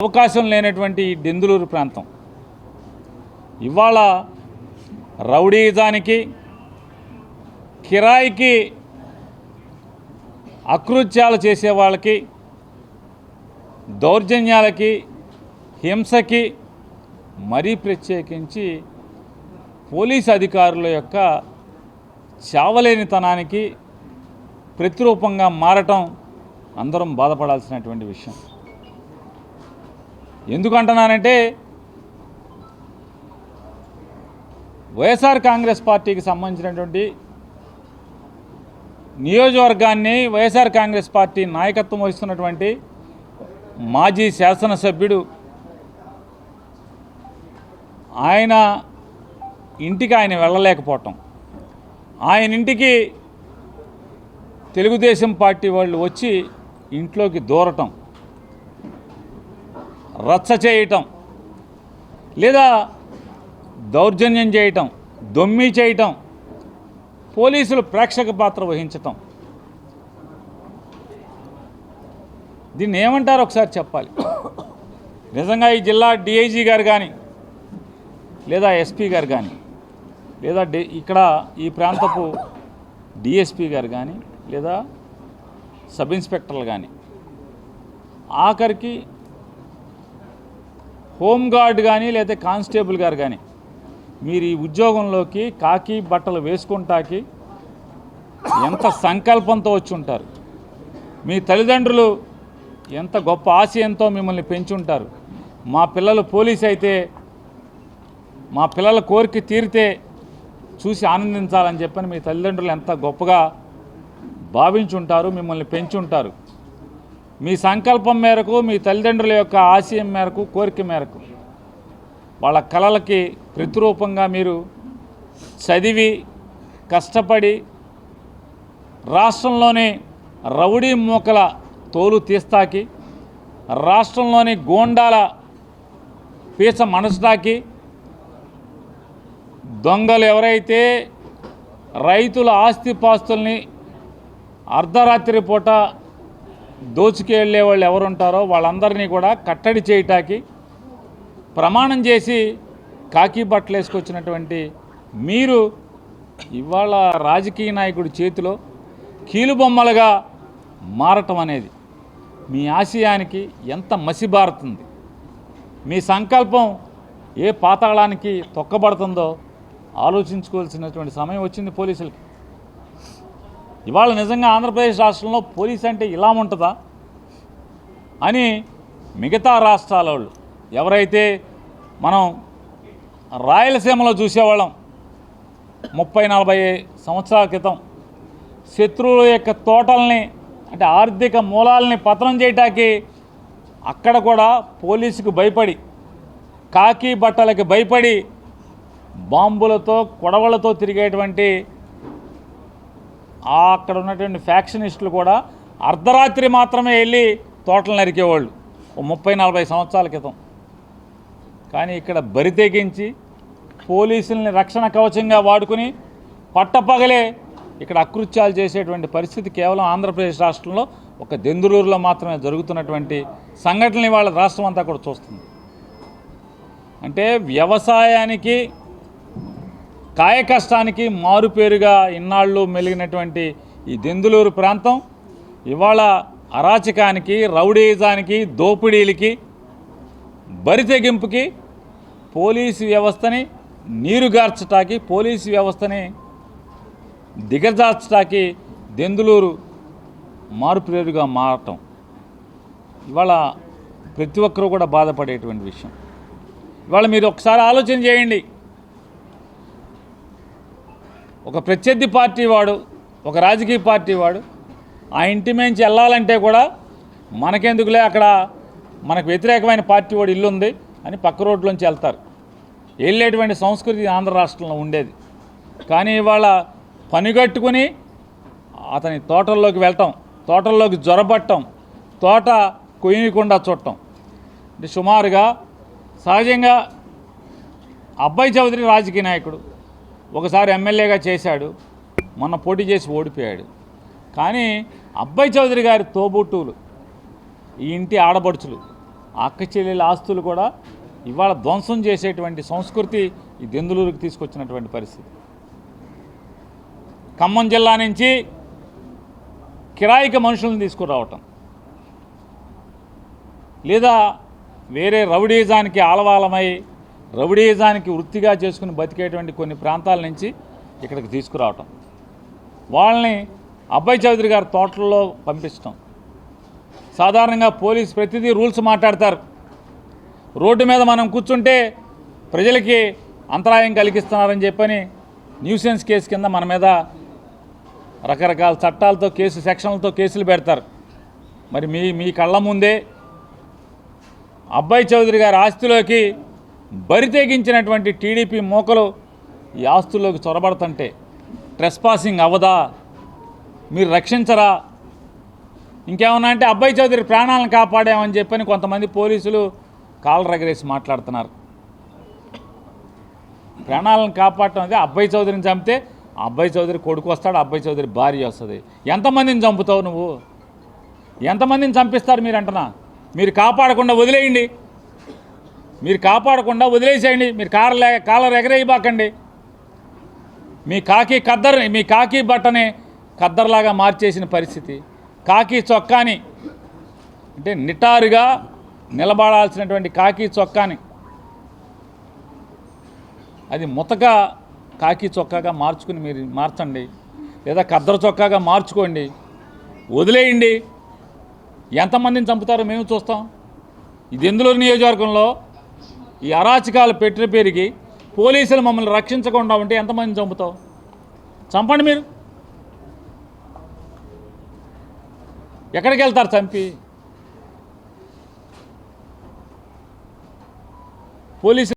అవకాశం లేనటువంటి దెందులూరు ప్రాంతం. ఇవాళ రౌడీజానికి కిరాయికి అకృత్యాలు చేసే వాళ్ళకి దౌర్జన్యాలకి హింసకి మరీ ప్రత్యేకించి పోలీస్ అధికారుల యొక్క చావలేనితనానికి ప్రతిరూపంగా మారటం అందరం బాధపడాల్సినటువంటి విషయం. ఎందుకంటున్నానంటే వైఎస్ఆర్ కాంగ్రెస్ పార్టీకి సంబంధించినటువంటి నియోజకవర్గాన్ని వైఎస్ఆర్ కాంగ్రెస్ పార్టీ నాయకత్వం వహిస్తున్నటువంటి మాజీ శాసనసభ్యుడు ఆయన ఇంటికి ఆయన వెళ్ళలేకపోవటం. ఆయన ఇంటికి తెలుగుదేశం పార్టీ వాళ్ళు వచ్చి ఇంట్లోకి దూరటం. రచ్చ చేయటం లేదా దౌర్జన్యం చేయటం దొమ్మి చేయటం పోలీసులు ప్రేక్షక పాత్ర వహించటం. దీన్ని ఏమంటారు ఒకసారి చెప్పాలి. నిజంగా ఈ జిల్లా డిఐజీ గారు కానీ లేదా ఎస్పీ గారు కానీ లేదా ఇక్కడ ఈ ప్రాంతపు డిఎస్పీ గారు కానీ లేదా సబ్ ఇన్స్పెక్టర్లు కానీ ఆఖరికి హోంగార్డ్ కానీ లేదా కానిస్టేబుల్ గారు కానీ మీరు ఈ ఉద్యోగంలోకి కాకి బట్టలు వేసుకుంటాకి ఎంత సంకల్పంతో వచ్చి ఉంటారు మీ తల్లిదండ్రులు ఎంత గొప్ప ఆశయంతో మిమ్మల్ని పెంచుంటారు? మా పిల్లలు పోలీస్ అయితే మా పిల్లల కోరిక తీరితే చూసి ఆనందించాలని చెప్పని మీ తల్లిదండ్రులు ఎంత గొప్పగా భావించుంటారు మిమ్మల్ని పెంచుంటారు. మీ సంకల్పం మేరకు మీ తల్లిదండ్రుల యొక్క ఆశయం మేరకు కోరిక మేరకు. వాళ్ళ కళలకి ప్రతిరూపంగా మీరు చదివి కష్టపడి రాష్ట్రంలోని రౌడీ మూకల తోలు తీస్తాకి రాష్ట్రంలోని గోండాల పీచ మనసుటాకి దొంగలు ఎవరైతే రైతుల ఆస్తిపాస్తుల్ని అర్ధరాత్రి పూట దోచుకెళ్ళే వాళ్ళు ఎవరుంటారో వాళ్ళందరినీ కూడా కట్టడి చేయటానికి ప్రమాణం చేసి కాకి బట్టలు వేసుకొచ్చినటువంటి మీరు ఇవాళ రాజకీయ నాయకుడి చేతిలో కీలుబొమ్మలుగా మారటం అనేది మీ ఆశయానికి ఎంత మసిబారుతుంది. మీ సంకల్పం ఏ పాతాళానికి తొక్కబడుతుందో ఆలోచించుకోవాల్సినటువంటి సమయం వచ్చింది పోలీసులకి. ఇవాళ నిజంగా ఆంధ్రప్రదేశ్ రాష్ట్రంలో పోలీస్ అంటే ఇలా ఉంటుందా? అని మిగతా రాష్ట్రాల వాళ్ళు ఎవరైతే మనం రాయలసీమలో చూసేవాళ్ళం ముప్పై నలభై సంవత్సరాల క్రితం శత్రువుల యొక్క తోటల్ని అంటే ఆర్థిక మూలాల్ని పతనం చేయటానికి అక్కడ కూడా పోలీసుకు భయపడి కాకి బట్టలకి భయపడి బాంబులతో కొడవలతో తిరిగేటువంటి అక్కడ ఉన్నటువంటి ఫ్యాక్షనిస్టులు కూడా అర్ధరాత్రి మాత్రమే వెళ్ళి తోటలు నరికేవాళ్ళు. ఓ ముప్పై నలభై సంవత్సరాల క్రితం. కానీ ఇక్కడ బరి తెగించి పోలీసుల్ని రక్షణ కవచంగా వాడుకుని పట్టపగలే ఇక్కడ అకృత్యాలు చేసేటువంటి పరిస్థితి కేవలం ఆంధ్రప్రదేశ్ రాష్ట్రంలో ఒక దెందులూరులో మాత్రమే జరుగుతున్నటువంటి సంఘటనలు వాళ్ళ రాష్ట్రం అంతా కూడా చూస్తుంది. అంటే వ్యవసాయానికి కాయకష్టానికి మారుపేరుగా ఇన్నాళ్ళు మెలిగినటువంటి ఈ దెందులూరు ప్రాంతం ఇవాళ అరాచకానికి రౌడీజానికి దోపిడీలకి బరితెగింపుకి పోలీసు వ్యవస్థని నీరుగార్చటానికి పోలీసు వ్యవస్థని దిగజార్చటాకి దెందులూరు మారుపేరుగా మారటం. ఇవాళ ప్రతి ఒక్కరూ కూడా బాధపడేటువంటి విషయం. ఇవాళ మీరు ఒకసారి ఆలోచన చేయండి. ఒక ప్రత్యర్థి పార్టీ వాడు ఒక రాజకీయ పార్టీ వాడు ఆ ఇంటి నుంచి వెళ్ళాలంటే కూడా మనకెందుకులే అక్కడ మనకు వ్యతిరేకమైన పార్టీ వాడు ఇల్లు ఉంది అని పక్క రోడ్లోంచి వెళ్తారు. వెళ్ళేటువంటి సంస్కృతి ఆంధ్ర రాష్ట్రంలో ఉండేది. కానీ ఇవాళ పనిగట్టుకుని అతని తోటల్లోకి వెళ్ళటం తోటల్లోకి జ్వరబట్టం తోట కొయ్యకుండా చూడటం. అంటే సుమారుగా సహజంగా అబ్బాయి చౌదరి రాజకీయ నాయకుడు ఒకసారి ఎమ్మెల్యేగా చేశాడు మొన్న పోటీ చేసి ఓడిపోయాడు. కానీ అబ్బాయి చౌదరి గారి తోబుట్టువులు ఈ ఇంటి ఆడపడుచులు అక్క చెల్లెల ఆస్తులు కూడా ఇవాళ ధ్వంసం చేసేటువంటి సంస్కృతి ఈ దెందులూరుకి తీసుకొచ్చినటువంటి పరిస్థితి. ఖమ్మం జిల్లా నుంచి కిరాయికి మనుషులను తీసుకురావటం. లేదా వేరే రౌడీజానికి ఆలవాలమై రౌడీజానికి వృత్తిగా చేసుకుని బతికేటువంటి కొన్ని ప్రాంతాల నుంచి ఇక్కడికి తీసుకురావటం. వాళ్ళని అబ్బాయి చౌదరి గారి తోటల్లో పంపించటం. సాధారణంగా పోలీస్ ప్రతిదీ రూల్స్ మాట్లాడతారు. రోడ్డు మీద మనం కూర్చుంటే ప్రజలకి అంతరాయం కలిగిస్తున్నారని చెప్పని న్యూసెన్స్ కేసు కింద మన మీద రకరకాల చట్టాలతో కేసు సెక్షన్లతో కేసులు పెడతారు. మరి మీ మీ కళ్ళ ముందే అబ్బాయి చౌదరి గారి ఆస్తిలోకి బరితెగించినటువంటి టీడీపీ మూకలు ఈ ఆస్తుల్లోకి చొరబడుతుంటే ట్రెస్పాసింగ్ అవ్వదా? మీరు రక్షించరా? ఇంకేమన్నా అంటే అబ్బాయి చౌదరి ప్రాణాలను కాపాడామని చెప్పని కొంతమంది పోలీసులు కాలరగరేసి మాట్లాడుతున్నారు. ప్రాణాలను కాపాడటం అదే అబ్బాయి చౌదరిని చంపితే అబ్బాయి చౌదరి కొడుకు వస్తాడు అబ్బాయి చౌదరి భార్య వస్తుంది. ఎంతమందిని చంపుతావు నువ్వు? ఎంతమందిని చంపిస్తారు మీరు అంటనా మీరు కాపాడకుండా వదిలేయండి. మీరు కాపాడకుండా వదిలేసేయండి. మీరు కారలే కాలర్ ఎగరేయబాకండి. మీ కాకి కద్దరు మీ కాకి బట్టని కద్దర్లాగా మార్చేసిన పరిస్థితి. కాకి చొక్కాని అంటే నిటారుగా నిలబడాల్సినటువంటి కాకి చొక్కాని అది ముతక కాకి చొక్కాగా మార్చుకుని మీరు మార్చండి. లేదా కద్దరు చొక్కాగా మార్చుకోండి. వదిలేయండి. ఎంతమందిని చంపుతారో మేము చూస్తాం. ఇది ఎందులో నియోజకవర్గంలో ఈ అరాచకాలు పెట్టిన పేరుకి పోలీసులు మమ్మల్ని రక్షించకుండా ఉంటే ఎంతమంది చంపుతావు? చంపండి మీరు. ఎక్కడికి వెళ్తారు చంపి? పోలీసు